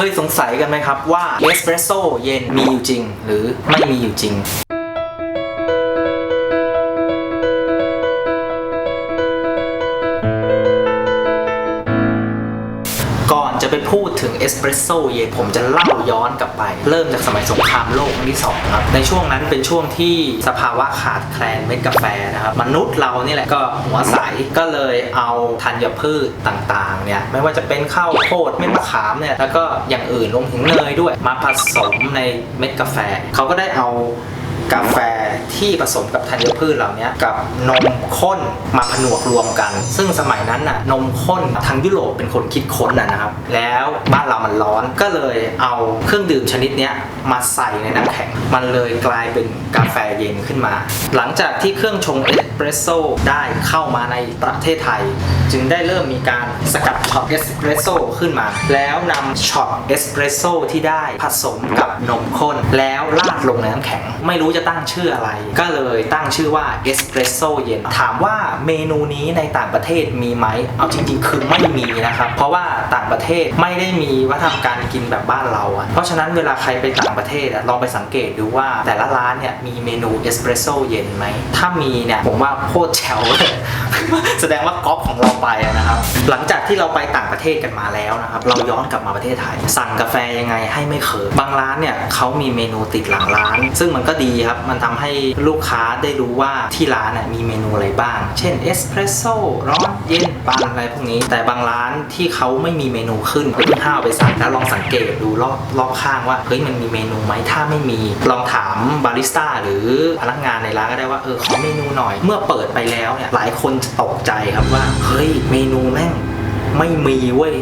คยสงสัยกันไหมครับว่าเอสเปรสโซ่เย็นมีอยู่จริง หรือไม่มีอยู่จริง ไปพูดถึงเอสเปรสโซ่เย็นผมจะเล่าย้อนกลับไป เริ่มจากสมัยสงครามโลกครั้งที่สองครับในช่วงนั้นเป็นช่วงที่สภาวะขาดแคลนเม็ดกาแฟนะครับมนุษย์เรานี่แหละก็หัวใสก็เลยเอาธัญพืชต่างๆเนี่ยไม่ว่าจะเป็นข้าวโพดเม็ดมะขามเนี่ยแล้วก็อย่างอื่นรวมถึงเนยด้วยมาผสมในเม็ดกาแฟ เขาก็ได้เอากาแฟ ที่ผสมกับธัญพืชเหล่านี้กับนมข้นมาผนวกรวมกัน ซึ่งสมัยนั้นน่ะนมข้นทางยุโรปเป็นคนคิดค้นนะนะครับ แล้วบ้านเรามันร้อนก็เลยเอาเครื่องดื่มชนิดนี้มาใส่ในน้ำแข็ง มันเลยกลายเป็นกาแฟเย็นขึ้นมา หลังจากที่เครื่องชงเอสเปรสโซ่ได้เข้ามาในประเทศไทย จึงได้เริ่มมีการสกัดช็อตเอสเปรสโซ่ขึ้นมา แล้วนำช็อตเอสเปรสโซ่ที่ได้ผสมกับนมข้น แล้วราดลงในน้ำแข็ง ไม่รู้จะตั้งชื่ออะไรก็เลยตั้งชื่อว่าเอสเปรสโซ่เย็นถามว่าเมนูนี้ในต่างประเทศมีไหม เอาจริง ๆ คือไม่มีนะครับ เพราะว่าต่างประเทศไม่ได้มีวัฒนธรรมการกินแบบบ้านเราอะเพราะฉะนั้นเวลาใครไปต่างประเทศลองไปสังเกตดูว่าแต่ละร้านเนี่ยมีเมนูเอสเปรสโซ่เย็นไหมถ้ามีเนี่ยผมว่าโคตรแฉวเลย แสดงว่าก๊อปของเราไปนะครับ หลังจากที่เราไปต่างประเทศกันมาแล้วนะครับ เราย้อนกลับมาประเทศไทย สั่งกาแฟยังไงให้ไม่เขินบางร้านเนี่ยเขามีเมนูติดหลังร้าน ซึ่งมันก็ดีครับ มันทำให้ลูกค้าได้รู้ว่าที่ร้านน่ะมีเมนูอะไรบ้าง เช่นเอสเปรสโซ่ร้อนเย็นปานอะไรพวกนี้ แต่บางร้านที่เขาไม่มีเมนูขึ้นก็ต้องห้าวไปสั่งแล้วลองสังเกตดูรอบรอบข้างว่าเฮ้ยมันมีเมนูไหมถ้าไม่มี ลองถามบาริสต้าหรือพนักงานในร้านก็ได้ว่าเออขอเมนูหน่อย เมื่อเปิดไปแล้วเนี่ยหลายคนจะตกใจครับว่า เฮ้ยเมนูแม่ง ไม่มีเว้ย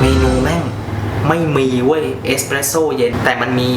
เมนูแม่ง ไม่มีเว้ยเอสเปรสโซ่เย็นแต่มันมี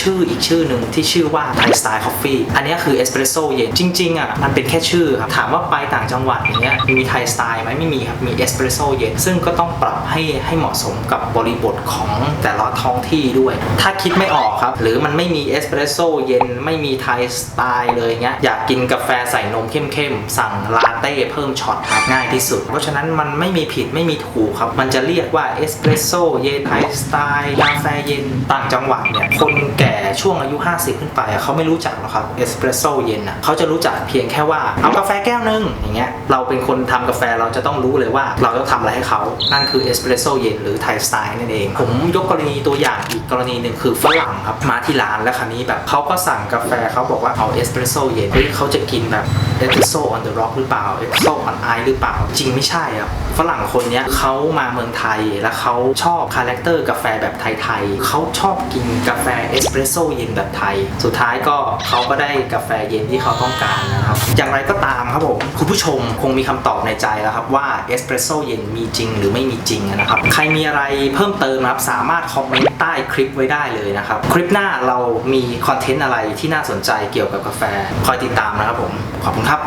ชื่ออีกชื่อหนึ่งที่ชื่อว่าไทสไตล์คอฟฟี่อันนี้คือเอสเปรสโซ่เย็นจริงๆอะมันเป็นแค่ชื่อครับถามว่าไปต่างจังหวัดอย่างเงี้ยมีไทสไตล์ไหมไม่มีครับมีเอสเปรสโซ่เย็นซึ่งก็ต้องปรับให้ให้เหมาะสมกับบริบทของแต่ละท้องที่ด้วย ถ้าคิดไม่ออกครับ หรือมันไม่มีเอสเปรสโซ่เย็นไม่มีไทสไตล์เลยเงี้ยอยากกินกาแฟใส่นมเข้มๆ สั่งลาเต้เพิ่มช็อตครับง่ายที่สุด เพราะฉะนั้นมันไม่มีผิดไม่มีถูกครับ มันจะเรียกว่าเอสเปรสโซ่เย็นไทสไตล์กาแฟเย็นต่างจังหวัดเนี่ยคนแก่ช่วงอายุ 50 ขึ้นไปเขาไม่รู้จักหรอกครับเอสเปรสโซ่เย็นนะเขาจะรู้จักเพียงแค่ว่าเอากาแฟแก้วหนึงอย่างเงี้ยเราเป็นคนทำกาแฟเราจะต้องรู้เลยว่าเราต้องทำอะไรให้เขานั่นคือเอสเปรสโซ่เย็นหรือไทสไตล์นั่นเอง ผมยกกรณีตัวอย่างอีกกรณีหนึ่งคือฝรั่งครับมาที่ร้านแล้วคราวนี้แบบเขาก็สั่งกาแฟเขาบอกว่าเอาเอสเปรสโซ่เย็นเฮ้ยเขาจะกินแบบเอสเปรสโซ่ออนเดอะร็อกหรือเปล่าเอสเปรสโซ่ออนไอหรือเปล่าจริงไม่ใช่ครับ ฝรั่งคนนี้เขามาเมืองไทยแล้วเขาชอบคาแรคเตอร์กาแฟแบบไทยๆเขาชอบกินกาแฟเอสเปรสโซ่เย็นแบบไทย สุดท้ายก็เขาก็ได้กาแฟเย็นที่เขาต้องการนะครับ อย่างไรก็ตามครับผมคุณผู้ชมคงมีคำตอบในใจแล้วครับว่าเอสเปรสโซ่เย็นมีจริงหรือไม่มีจริงนะครับใครมีอะไรเพิ่มเติมครับสามารถคอมเมนต์ใต้คลิปไว้ได้เลยนะครับคลิปหน้าเรามีคอนเทนต์อะไรที่น่าสนใจเกี่ยวกับกาแฟคอยติดตามนะครับผมขอบคุณครับ